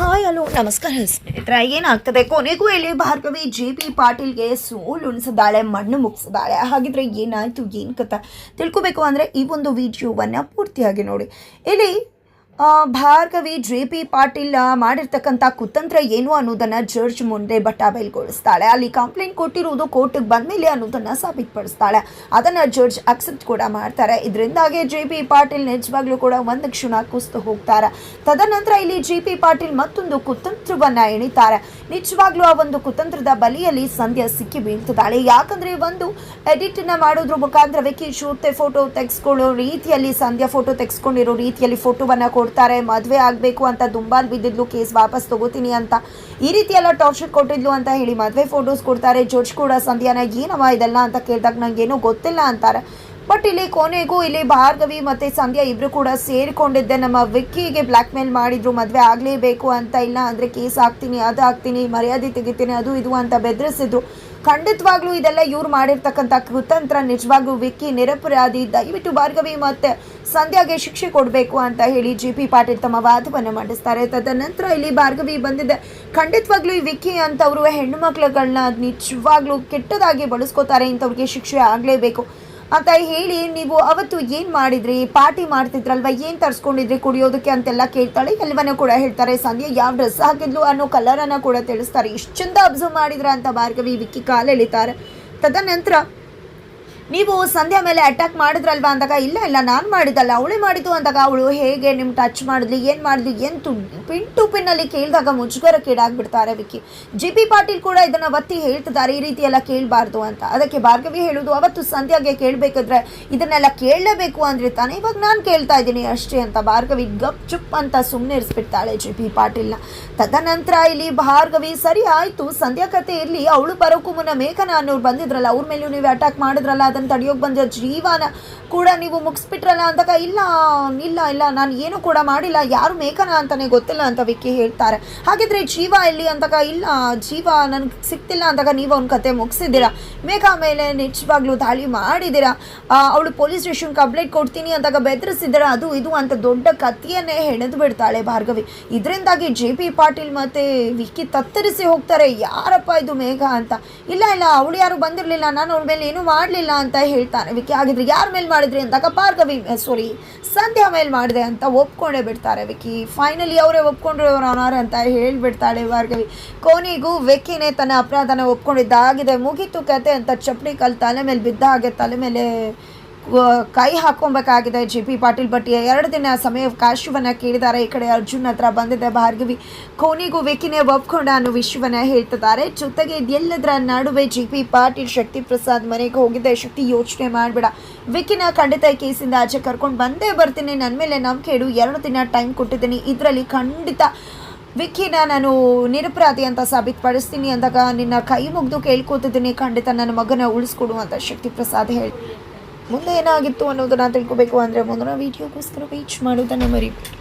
Hi, hello, ನಮಸ್ಕಾರ ಸ್ನೇಹಿತರ. ಏನಾಗ್ತದೆ? ಕೊನೆಗೂ ಇಲ್ಲಿ ಭಾರ್ಗವಿ ಜೆ ಪಿ ಪಾಟೀಲ್ಗೆ ಸೋಲು ಉಣಿಸಿದಾಳೆ ಮಣ್ಣು ಮುಗಿಸಿದಾಳೆ ಹಾಗಿದ್ರೆ ಏನಾಯ್ತು, ಏನು ಕಥ? ತಿಳ್ಕೊಬೇಕು ಅಂದರೆ ಈ ಒಂದು ವಿಡಿಯೋವನ್ನು ಪೂರ್ತಿಯಾಗಿ ನೋಡಿ. ಇಲ್ಲಿ ಭಾರ್ಗವಿ, ಜೆ ಪಿ ಪಾಟೀಲ್ ಮಾಡಿರ್ತಕ್ಕಂಥ ಕುತಂತ್ರ ಏನು ಅನ್ನೋದನ್ನು ಜಡ್ಜ್ ಮುಂದೆ ಬಟಾಬೈಲ್ಗೊಳಿಸ್ತಾಳೆ ಅಲ್ಲಿ ಕಂಪ್ಲೇಂಟ್ ಕೊಟ್ಟಿರುವುದು ಕೋರ್ಟಿಗೆ ಬಂದಮೇಲೆ ಅನ್ನೋದನ್ನು ಸಾಬೀತುಪಡಿಸ್ತಾಳೆ. ಅದನ್ನು ಜಡ್ಜ್ ಅಕ್ಸೆಪ್ಟ್ ಕೂಡ ಮಾಡ್ತಾರೆ. ಇದರಿಂದಾಗಿ ಜೆ ಪಿ ಪಾಟೀಲ್ ನಿಜವಾಗ್ಲೂ ಕೂಡ ಒಂದು ಕ್ಷಣ ಕುಸ್ತು ಹೋಗ್ತಾರೆ. ತದನಂತರ ಇಲ್ಲಿ ಜೆ ಪಿ ಪಾಟೀಲ್ ಮತ್ತೊಂದು ಕುತಂತ್ರವನ್ನು ಎಣಿತಾರೆ. ನಿಜವಾಗ್ಲೂ ಆ ಒಂದು ಕುತಂತ್ರದ ಬಲಿಯಲ್ಲಿ ಸಂಧ್ಯಾ ಸಿಕ್ಕಿ ಬೀಳ್ತಾಳೆ ಯಾಕಂದರೆ ಒಂದು ಎಡಿಟ್ನ ನ ಮಾಡೋದ್ರ ಮುಖಾಂತರ ವಿಕಿ ಶೂತೆ ಫೋಟೋ ತೆಗೆಸ್ಕೊಳ್ಳೋ ರೀತಿಯಲ್ಲಿ, ಸಂಧ್ಯಾ ಫೋಟೋ ತೆಗೆಸ್ಕೊಂಡಿರೋ ರೀತಿಯಲ್ಲಿ ಫೋಟೋವನ್ನು ಕೊಡ್ತಾರೆ ಮದುವೆ ಆಗಬೇಕು ಅಂತ ದುಂಬಾಲ್ ಬಿದ್ದಿದ್ಲು, ಕೇಸ್ ವಾಪಸ್ ತಗೋತೀನಿ ಅಂತ. ಈ ರೀತಿ ಎಲ್ಲ ಟಾರ್ಚರ್ ಕೊಟ್ಟಿದ್ಲು ಅಂತ ಹೇಳಿ ಮದುವೆ ಫೋಟೋಸ್ ಕೊಡ್ತಾರೆ. ಜಡ್ಜ್ ಕೂಡ ಸಂಧ್ಯಾನ ಏನವ ಇದೆಲ್ಲ ಅಂತ ಕೇಳಿದಾಗ ನಂಗೇನೂ ಗೊತ್ತಿಲ್ಲ ಅಂತಾರೆ. ಬಟ್ ಇಲ್ಲಿ ಕೊನೆಗೂ ಇಲ್ಲಿ ಭಾರ್ಗವಿ ಮತ್ತು ಸಂಧ್ಯಾ ಇಬ್ಬರು ಕೂಡ ಸೇರಿಕೊಂಡಿದ್ದೆ. ನಮ್ಮ ವಿಕ್ಕಿಗೆ ಬ್ಲ್ಯಾಕ್ ಮೇಲ್ ಮಾಡಿದ್ರು, ಮದುವೆ ಆಗಲೇಬೇಕು ಅಂತ ಇಲ್ಲ ಅಂದರೆ ಕೇಸ್ ಹಾಕ್ತೀನಿ, ಅದು ಹಾಕ್ತೀನಿ, ಮರ್ಯಾದೆ ತೆಗಿತೀನಿ, ಅದು ಇದು ಅಂತ ಬೆದರಿಸಿದ್ರು. ಖಂಡಿತವಾಗ್ಲೂ ಇದೆಲ್ಲ ಇವ್ರು ಮಾಡಿರ್ತಕ್ಕಂಥ ಕುತಂತ್ರ ನಿಜವಾಗ್ಲೂ ವಿಕ್ಕಿ ನಿರಪರಾಧಿ. ದಯವಿಟ್ಟು ಭಾರ್ಗವಿ ಮತ್ತೆ ಸಂಧ್ಯಾಗೆ ಶಿಕ್ಷೆ ಕೊಡಬೇಕು ಅಂತ ಹೇಳಿ ಜಿ ಪಿ ಪಾಟೀಲ್ ತಮ್ಮ ವಾದವನ್ನು ಮಂಡಿಸ್ತಾರೆ. ತದನಂತರ ಇಲ್ಲಿ ಭಾರ್ಗವಿ ಬಂದಿದೆ. ಖಂಡಿತವಾಗ್ಲೂ ಈ ವಿಕ್ಕಿ ಅಂತವರು ಹೆಣ್ಣು ಮಕ್ಳುಗಳನ್ನ ನಿಜವಾಗ್ಲೂ ಕೆಟ್ಟದಾಗಿ ಬಳಸ್ಕೋತಾರೆ, ಇಂಥವ್ರಿಗೆ ಶಿಕ್ಷೆ ಆಗಲೇಬೇಕು ಅಂತ ಹೇಳಿ ನೀವು ಅವತ್ತು ಏನು ಮಾಡಿದ್ರಿ? ಪಾರ್ಟಿ ಮಾಡ್ತಿದ್ರಲ್ವ? ಏನು ತರಿಸ್ಕೊಂಡಿದ್ರಿ ಕುಡಿಯೋದಕ್ಕೆ ಅಂತೆಲ್ಲ ಕೇಳ್ತಾಳೆ. ಎಲ್ಲವನ್ನೂ ಕೂಡ ಹೇಳ್ತಾರೆ. ಸಂಧ್ಯ, ಯಾವ ಡ್ರೆಸ್ ಹಾಕಿದ್ಲು ಅನ್ನೋ ಕಲರನ್ನು ಕೂಡ ತಿಳಿಸ್ತಾರೆ. ಇಷ್ಟು ಚಂದ ಅಬ್ಸರ್ವ್ ಮಾಡಿದ್ರ ಅಂತ ಭಾರ್ಗವಿ ವಿಕ್ಕಿ ಕಾಲು ಎಳಿತಾರೆ ತದನಂತರ ನೀವು ಸಂಧ್ಯಾ ಮೇಲೆ ಅಟ್ಯಾಕ್ ಮಾಡಿದ್ರಲ್ವಾ ಅಂದಾಗ, ಇಲ್ಲ ಇಲ್ಲ, ನಾನು ಮಾಡಿದ್ದಲ್ಲ, ಅವಳೇ ಮಾಡಿದ್ದು ಅಂದಾಗ ಅವಳು ಹೇಗೆ ನಿಮ್ಮ ಟಚ್ ಮಾಡಿದ್ಲಿ, ಏನು ಮಾಡಿದ್ಲಿ, ಏನು ತು ಪಿನ್ ಟು ಪಿನ್ನಲ್ಲಿ ಕೇಳಿದಾಗ ಮುಜುಗರಕ್ಕೀಡಾಗ್ಬಿಡ್ತಾರೆ ವಿಕ್ಕಿ. ಜಿ ಪಿ ಪಾಟೀಲ್ ಕೂಡ ಇದನ್ನು ಒತ್ತಿ ಹೇಳ್ತಿದ್ದಾರೆ, ಈ ರೀತಿ ಎಲ್ಲ ಕೇಳಬಾರ್ದು ಅಂತ. ಅದಕ್ಕೆ ಭಾರ್ಗವಿ ಹೇಳೋದು, ಅವತ್ತು ಸಂಧ್ಯಾಗೆ ಕೇಳಬೇಕಾದ್ರೆ ಇದನ್ನೆಲ್ಲ ಕೇಳಲೇಬೇಕು ಅಂದ್ರೆ ತಾನೆ ಇವಾಗ ನಾನು ಕೇಳ್ತಾ ಇದ್ದೀನಿ ಅಷ್ಟೇ ಅಂತ ಭಾರ್ಗವಿ ಗಪ್ ಚುಪ್ ಅಂತ ಸುಮ್ಮನೆ ಇರಿಸ್ಬಿಡ್ತಾಳೆ ಜಿ ಪಿ ಪಾಟೀಲ್ನ. ತದನಂತರ ಇಲ್ಲಿ ಭಾರ್ಗವಿ, ಸರಿ ಆಯಿತು, ಸಂಧ್ಯಾ ಕತೆ ಇರಲಿ, ಅವಳು ಬರೋಕ್ಕೂ ಮುನ್ನ ಮೇಘನ ಅನ್ನೋರು ಬಂದಿದ್ರಲ್ಲ, ಅವ್ರ ಮೇಲೂ ನೀವು ಅಟ್ಯಾಕ್ ಮಾಡಿದ್ರಲ್ಲ, ಅದನ್ನು ತಡೆಯೋಕೆ ಬಂದ ಜೀವನ ಕೂಡ ನೀವು ಮುಗಿಸ್ಬಿಟ್ರಲ್ಲ ಅಂತ ಇಲ್ಲ ಇಲ್ಲ ಇಲ್ಲ, ನಾನು ಏನು ಕೂಡ ಮಾಡಿಲ್ಲ. ಯಾರು ಮೇಕನ ಅಂತಾನೆ ಗೊತ್ತಿಲ್ಲ ಅಂತ ವಿಕ್ಕಿ ಹೇಳ್ತಾರೆ. ಹಾಗಿದ್ರೆ ಜೀವ ಇಲ್ಲಿ ಅಂದಾಗ ಇಲ್ಲ, ಜೀವ ನನಗೆ ಸಿಕ್ತಿಲ್ಲ ಅಂದಾಗ ನೀವು ಅವ್ನ ಕತೆ ಮುಗಿಸಿದ್ದೀರಾ? ಮೇಘ ಮೇಲೆ ನಿಜವಾಗ್ಲೂ ದಾಳಿ ಮಾಡಿದ್ದೀರಾ? ಅವಳು ಪೊಲೀಸ್ ಸ್ಟೇಷನ್ ಕಂಪ್ಲೇಂಟ್ ಕೊಡ್ತೀನಿ ಅಂದಾಗ ಬೆದರಿಸಿದ್ದೀರಾ? ಅದು, ಇದು ಅಂತ ದೊಡ್ಡ ಕತ್ತಿಯನ್ನೇ ಹೆಣೆದು ಬಿಡ್ತಾಳೆ ಭಾರ್ಗವಿ. ಇದರಿಂದಾಗಿ ಜೆ ಪಿ ಪಾಟೀಲ್ ಮತ್ತೆ ವಿಕ್ಕಿ ತತ್ತರಿಸಿ ಹೋಗ್ತಾರೆ. ಯಾರಪ್ಪ ಇದು ಮೇಘ ಅಂತ? ಇಲ್ಲ ಇಲ್ಲ, ಅವಳು ಯಾರು ಬಂದಿರಲಿಲ್ಲ. ನಾನು ಅವಳ ಮೇಲೆ ಏನೂ ಮಾಡಲಿಲ್ಲ ಅಂತ. ಹೇಳ್ತಾನೆ ವಿಕೆ ಆಗಿದ್ರೆ ಯಾರ ಮೇಲೆ ಮಾಡಿದ್ರಿ ಅಂದಾಗ ಭಾರ್ಗವಿ ಸಾರಿ ಸಂಧ್ಯಾ ಮೇಲೆ ಮಾಡಿದೆ ಅಂತ ಒಪ್ಕೊಂಡೇ ಬಿಡ್ತಾರೆ ವಿಕಿ. ಫೈನಲಿ ಅವರೇ ಒಪ್ಕೊಂಡ್ರು ಇವರು ಅನಾರ ಅಂತ ಹೇಳಿಬಿಡ್ತಾಳೆ ಭಾರ್ಗವಿ ಕೊನೆಗೂ ವಿಕ್ಕಿನೇ ತನ್ನ ಅಪರಾಧನ ಒಪ್ಕೊಂಡಿದ್ದಾಗಿದೆ. ಮುಗಿತು ಕತೆ ಅಂತ ಚಪ್ಪಡಿ ಕಲ್ ತಲೆ ಮೇಲೆ ಬಿದ್ದ ಹಾಗೆ ತಲೆ ಮೇಲೆ ಕೈ ಹಾಕೊಬೇಕಾಗಿದೆ ಜಿ ಪಿ ಪಾಟೀಲ್ ಭಟ್ಟಿಯ ಎರಡು ದಿನ ಸಮಯಾವಕಾಶವನ್ನು ಕೇಳಿದ್ದಾರೆ. ಈ ಕಡೆ ಅರ್ಜುನ್ ಹತ್ರ ಬಂದಿದೆ ಭಾರ್ಗವಿ. ಕೊನೆಗೂ ವಿಕಿನೇ ಒಪ್ಕೊಂಡ ಅನ್ನೋ ವಿಷಯವನ್ನ ಹೇಳ್ತಿದ್ದಾರೆ. ಜೊತೆಗೆ ಇದೆಲ್ಲದರ ನಡುವೆ ಜಿ ಪಿ ಪಾಟೀಲ್ ಶಕ್ತಿ ಪ್ರಸಾದ್ ಮನೆಗೆ ಹೋಗಿದ್ದೆ. ಶಕ್ತಿ ಯೋಚನೆ ಮಾಡಬೇಡ. ವಿಕಿನ ಖಂಡಿತ ಕೇಸಿಂದ ಆಚೆ ಕರ್ಕೊಂಡು ಬಂದೇ ಬರ್ತೀನಿ. ನನ್ನ ಮೇಲೆ ನಂಬಿಕೆ ಇಡು. ಎರಡು ದಿನ ಟೈಮ್ ಕೊಟ್ಟಿದ್ದೀನಿ. ಇದರಲ್ಲಿ ಖಂಡಿತ ವಿಕ್ಕಿನ ನಾನು ನಿರಪರಾಧಿ ಅಂತ ಸಾಬೀತುಪಡಿಸ್ತೀನಿ ಅಂದಾಗ ನಿನ್ನ ಕೈ ಮುಗಿದು ಕೇಳ್ಕೊತಿದ್ದೀನಿ. ಖಂಡಿತ ನನ್ನ ಮಗನ ಉಳಿಸ್ಕೊಡು ಅಂತ ಶಕ್ತಿ ಪ್ರಸಾದ್ ಹೇಳಿ ಮುಂದೆ ಏನಾಗಿತ್ತು ಅನ್ನೋದನ್ನ ತಿಳ್ಕೊಬೇಕು ಅಂದರೆ ಮುಂದಿನ ವೀಡಿಯೋಗೋಸ್ಕರ ವೇಟ್ ಮಾಡೋದನ್ನು ಮರಿಬೇಡಿ.